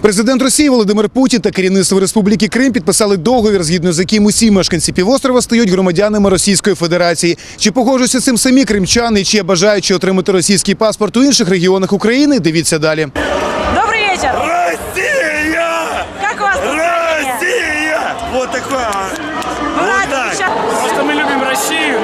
Президент Росії Володимир Путін та керівництво Республіки Крим підписали договір, згідно з яким усі мешканці півострова стають громадянами Російської Федерації. Чи погоджуються з цим самі кримчани, чи є бажаючи отримати російський паспорт у інших регіонах України? Дивіться далі. Добрый вечер! Россия! Как у вас настроение? Россия! Вот такое. Ну, Вот рады так. сейчас. Просто мы любим Россию,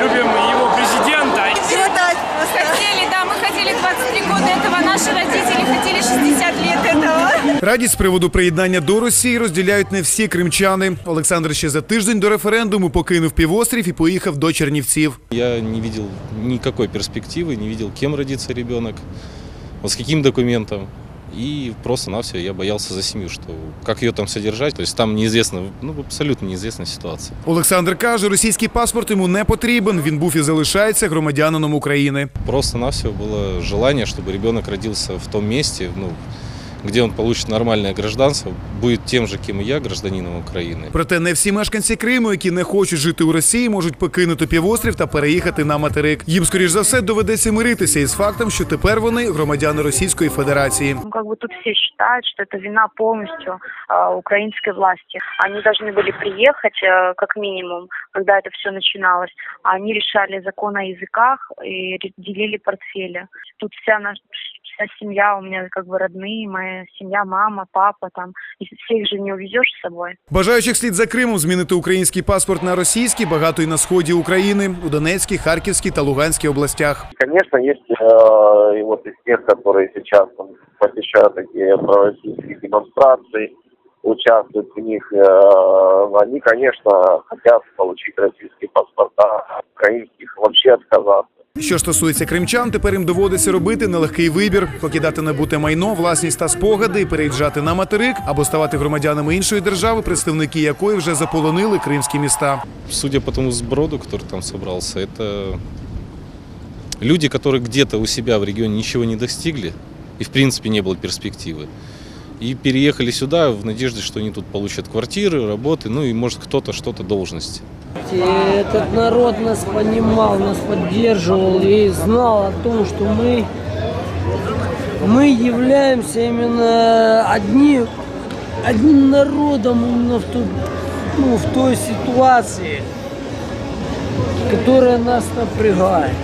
Радість з приводу приєднання до Росії розділяють не всі кримчани. Олександр ще за тиждень до референдуму покинув півострів і поїхав до Чернівців. Я не видел никакой перспективы, не видел, кем родится ребенок, вот с каким документом. И просто-навсего я боялся за семью, что как ее там содержать. То есть там неизвестно, ну абсолютно неизвестная ситуация. Олександр каже, російський паспорт йому не потрібен. Він був і залишається громадянином України. Просто-навсего было желание, чтобы ребенок родился в том месте, ну, где он получит нормальное гражданство, будет тем же, кем и я, гражданином Украины. Проте не всі мешканці Криму, які не хочуть жити у Росії, можуть покинути півострів та переїхати на материк. Їм, скоріш за все, доведеться миритися із фактом, що тепер вони громадяни Російської Федерації. Ну, как бы тут все считают, что это вина полностью э, украинской власти. Они должны были приехать, э, как минимум, когда это все начиналось. А Они решали закон о языках и ре- делили портфели. Тут вся наша вся семья, у меня как бы родные, моя семья, мама, папа там. И всех же не увезешь с собой. Бажаючих слід за Кримом змінити український паспорт на російський багато і на сході України у Донецькій, Харківській та Луганській областях. Конечно, есть э, и вот из тех, которые сейчас там, посещают такие пророссийские демонстрации, участвуют в них, э, они, конечно, хотят получить российские паспорта, а украинских вообще отказаться. Що ж стосується кримчан, тепер їм доводиться робити нелегкий вибір: покидати набуте майно, власність та спогади, і переїжджати на материк або ставати громадянами іншої держави, представники якої вже заполонили кримські міста. Судя по тому сброду, который там собрался, это люди, которые где-то у себя в регионе ничего не достигли, и в принципе не было перспективы. И переехали сюда в надежде, что они тут получат квартиры, работы, ну и может кто-то что-то должности. И Этот народ нас понимал, нас поддерживал и знал о том, что мы, мы являемся именно одним, одним народом именно в, ту- ну, в той ситуации, которая нас напрягает.